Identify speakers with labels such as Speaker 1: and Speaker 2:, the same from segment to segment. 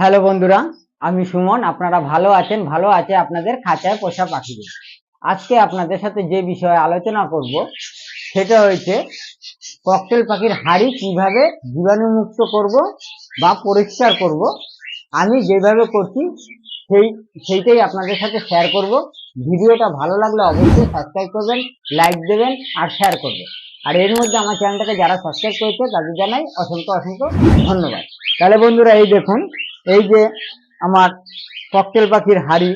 Speaker 1: Hello বন্ধুরা, আমি সুমন। আপনারা ভালো আছেন? ভালো আছে আপনাদের খাঁচায় পোষা পাখিদের আজকে আপনাদের সাথে যে বিষয়ে আলোচনা করব, সেটা হয়েছে ককটেল পাখির হাড়ি কীভাবে জীবাণুমুক্ত করব বা পরিষ্কার করব। আমি যেভাবে করছি, সেই, সেইটাই আপনাদের সাথে শেয়ার করব। ভিডিওটা ভালো লাগলে অবশ্যই সাবস্ক্রাইব করবেন লাইক দেবেন আর শেয়ার করবেন। আর এর মধ্যে আমার চ্যানেলটাকে যারা সাবস্ক্রাইব করেছে, তাদের জানাই অসংখ্য অসংখ্য ধন্যবাদ। তাহলে বন্ধুরা, এই দেখুন এই যে আমার ককটেল পাখির হাড়ি।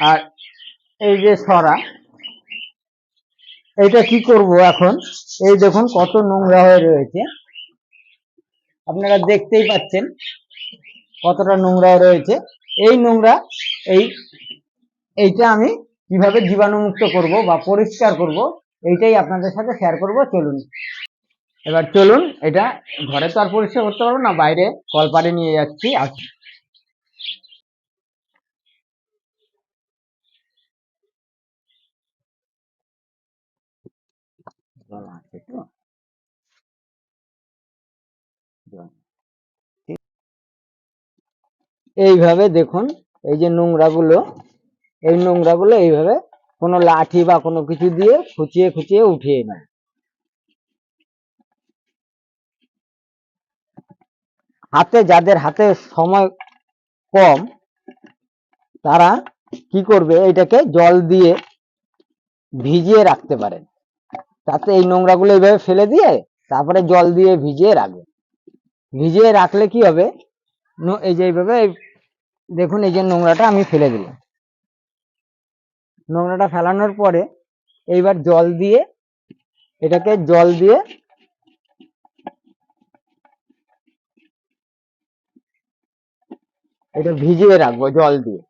Speaker 1: আর এই যে সরা এইটা কি করব এখন? এই দেখুন কত নোংরা হয়ে রয়েছে। আপনারা দেখতেই পাচ্ছেন কতটা নোংরা রয়েছে। এই নোংরা, এই, এইটা আমি কীভাবে জীবাণুমুক্ত করব বা পরিষ্কার করব, এইটাই আপনাদের সাথে শেয়ার করব। চলুন। এবার চলুন, এটা ঘরে তো আর পরিষ্কার করতে পারব না, বাইরে কলপারে নিয়ে যাচ্ছি আসুন তো? এইভাবে দেখুন, এই যে নোংরাগুলো, এই নোংরাগুলো এইভাবে কোনো লাঠি বা কোনো কিছু দিয়ে খুঁচিয়ে খুঁচিয়ে উঠিয়ে নেয়। হাতে, যাদের হাতে সময় কম, তারা কি করবে? এটাকে জল দিয়ে ভিজিয়ে রাখতে পারেন। তাতে এই নোংরাগুলো এইভাবে ফেলে দিয়ে তারপরে জল দিয়ে ভিজিয়ে রাখবে ভিজিয়ে রাখলে কি হবে? এই যে এইভাবে, এই- দেখুন, এই যে নোংরাটা আমি ফেলে দিলাম। নোংরাটা ফেলানোর পরে এইবার জল দিয়ে, এটাকে জল দিয়ে এটা ভিজিয়ে রাখব জল দিয়ে।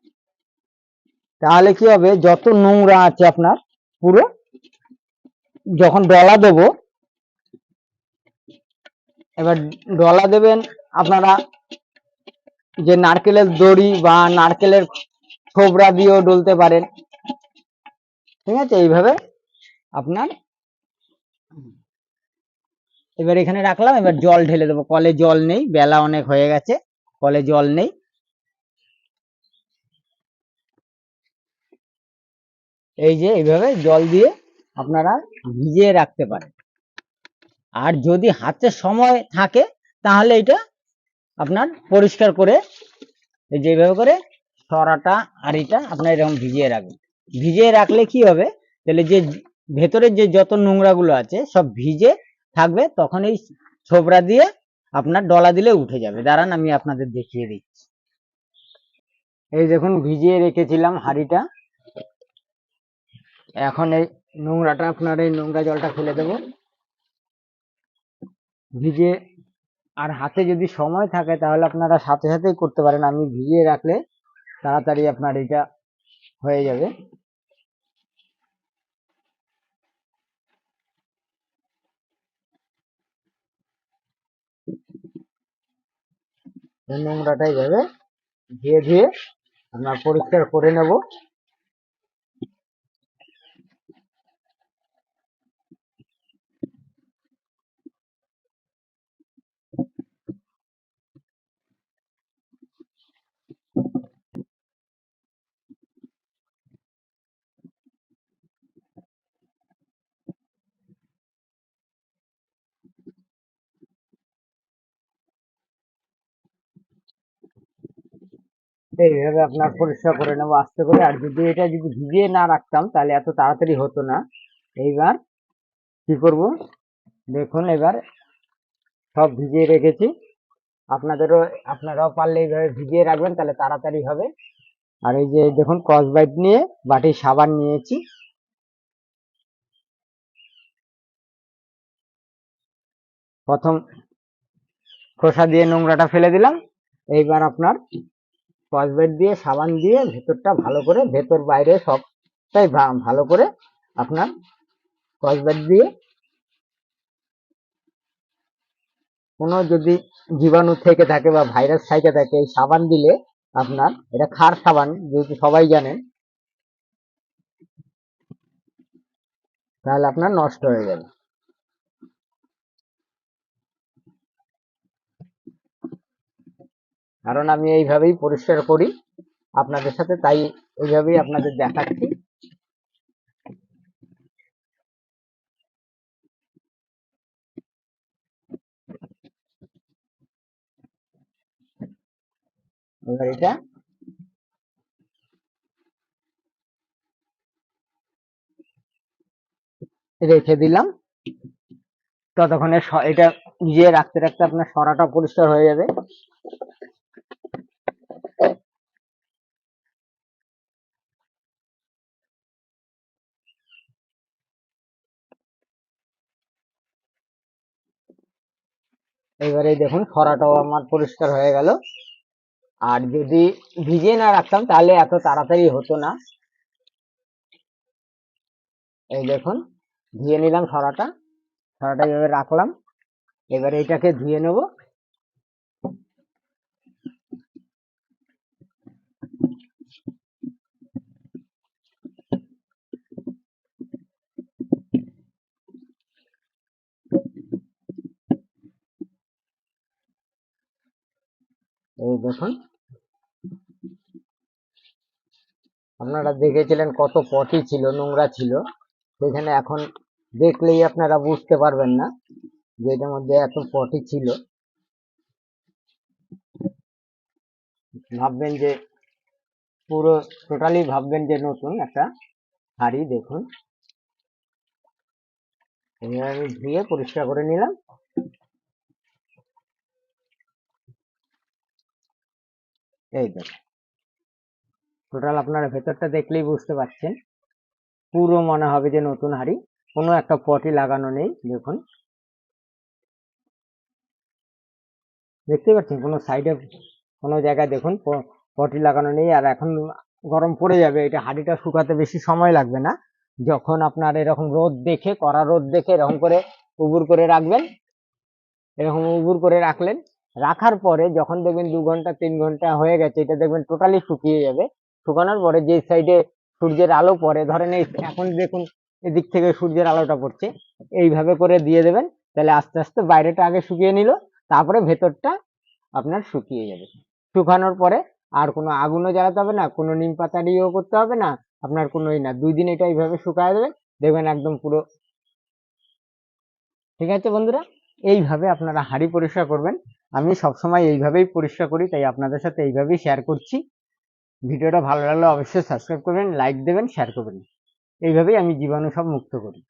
Speaker 1: তাহলে কি হবে, যত নোংরা আছে আপনার, পুরো, যখন ডলা দেবো, এবার ডলা দেবেন আপনারা যে নারকেলের দড়ি বা নারকেলের ছোবড়া দিয়েও ডলতে পারেন। ঠিক আছে? এইভাবে আপনার, এবার এখানে রাখলাম, এবার জল ঢেলে দেবো। কলে জল নেই, বেলা অনেক হয়ে গেছে, কলে জল নেই। এই যে এইভাবে জল দিয়ে আপনারা ভিজিয়ে রাখতে পারেন। আর যদি হাতে সময় থাকে, তাহলে এটা আপনার পরিষ্কার করে এই যে এইভাবে করে সরাটা আর এটা আপনার এরকম ভিজিয়ে রাখবেন। ভিজিয়ে রাখলে কি হবে? তাহলে যে ভেতরে যে যত নোংরা গুলো আছে, সব ভিজে থাকবে, তখন এই ছোবড়া দিয়ে আপনার ডলা দিলে উঠে যাবে। দাঁড়ান, আমি আপনাদের দেখিয়ে দিচ্ছি। এই দেখুন, ভিজিয়ে রেখেছিলাম হাঁড়িটা। এখন এই নোংরাটা, আপনার এই নোংরা জলটা ফেলে দেবো। ভিজে আর হাতে যদি সময় থাকে তাহলে আপনারা সাথে সাথেই করতে পারেন। আমি ভিজিয়ে রাখলে তাড়াতাড়ি আপনার এটা হয়ে যাবে। নোংরাটাই যাবে ধুয়ে ধুয়ে আপনার পরিষ্কার করে নেব। এইভাবে আপনার পরিষ্কার করে নেব। আস্তে করে আর যদি এটা যদি ভিজিয়ে না রাখতাম, তাহলে এত তাড়াতাড়ি হতো না। এইবার কি করব? দেখুন, এবার সব ভিজিয়ে রেখেছি। আপনাদেরও, আপনারাও পারলে এইভাবে ভিজিয়ে রাখবেন, তাহলে তাড়াতাড়ি হবে। আর এই যে, দেখুন ক্রসবাইট নিয়ে বাটির সাবান নিয়েছি। প্রথম খোসা দিয়ে নোংরাটা ফেলে দিলাম। এইবার আপনার স্কচব্রাইট দিয়ে, সাবান দিয়ে ভেতরটা ভালো করে, ভেতর বাইরে সবটাই ভালো করে আপনার স্কচব্রাইট দিয়ে কোনো যদি জীবাণু থেকে থাকে বা ভাইরাস থেকে থাকে, এই সাবান দিলে আপনার, এটা খার সাবান যেহেতু সবাই জানেন, তাহলে আপনার নষ্ট হয়ে যাবে। কারণ আমি এইভাবেই পরিষ্কার করি। আপনাদের সাথে তাই এইভাবেই আপনাদের দেখাচ্ছি। এটা রেখে দিলাম। ততক্ষণে এটা ভিজিয়ে রাখতে রাখতে আপনার সরাটা পরিষ্কার হয়ে যাবে। এবারে দেখুন সরাটাও আমার পরিষ্কার হয়ে গেল। আর যদি ভিজে না রাখতাম, তাহলে এত তাড়াতাড়ি হতো না। এই দেখুন, ধুয়ে নিলাম সরাটা সরাটা এভাবে রাখলাম। এবারে এটাকে ধুয়ে নেব। এই দেখুন। আপনারা দেখেছিলেন কত পটি ছিল, নোংরা ছিল। সেখানে এখন দেখলেই আপনারা বুঝতে পারবেন না যে এটার মধ্যে এত পটি ছিল। ভাববেন যে পুরো টোটালি ভাববেন যে নতুন একটা হাড়ি, দেখুন। আমি ধুয়ে পরিষ্কার করে নিলাম। এই দেখুন। টোটাল আপনারা ভেতরটা দেখলেই বুঝতে পারছেন। পুরো মনে হবে যে নতুন হাড়ি। কোনো একটা পটি লাগানো নেই, দেখুন। দেখতে পাচ্ছেন? কোনো সাইডে কোনো জায়গায় দেখুন পটি লাগানো নেই। আর এখন গরম পড়ে যাবে, এটা হাঁড়িটা শুকাতে বেশি সময় লাগবে না। যখন আপনার এরকম রোদ দেখে, কড়া রোদ দেখে এরকম করে উবুর করে রাখবেন, এরকম উবুর করে রাখলেন রাখার পরে যখন দেখবেন দু ঘণ্টা, তিন ঘণ্টা হয়ে গেছে, এটা দেখবেন টোটালি শুকিয়ে যাবে। শুকানোর পরে যে সাইডে সূর্যের আলো পড়ে, ধরেন এই এখন দেখুন এদিক থেকে সূর্যের আলোটা পড়ছে, এইভাবে করে দিয়ে দেবেন, তাহলে আস্তে আস্তে বাইরেটা আগে শুকিয়ে নিল, তারপরে ভেতরটা আপনার শুকিয়ে যাবে। শুকানোর পরে আর কোনো আগুনও জ্বালাতে হবে না, কোনো নিম পাতা দিয়েও করতে হবে না, আপনার কোনোই না। দুই দিন এটা এইভাবে শুকায় দেবেন দেখবেন একদম পুরো ঠিক আছে বন্ধুরা? এইভাবে আপনারা হাঁড়ি পরিষ্কার করবেন। আমি সবসময় এইভাবেই পরিষ্কার করি, তাই আপনাদের সাথে এইভাবেই শেয়ার করছি। ভিডিওটা ভালো লাগলে অবশ্যই সাবস্ক্রাইব করবেন লাইক দেবেন শেয়ার করবেন। এইভাবেই আমি জীবাণু সব মুক্ত করি।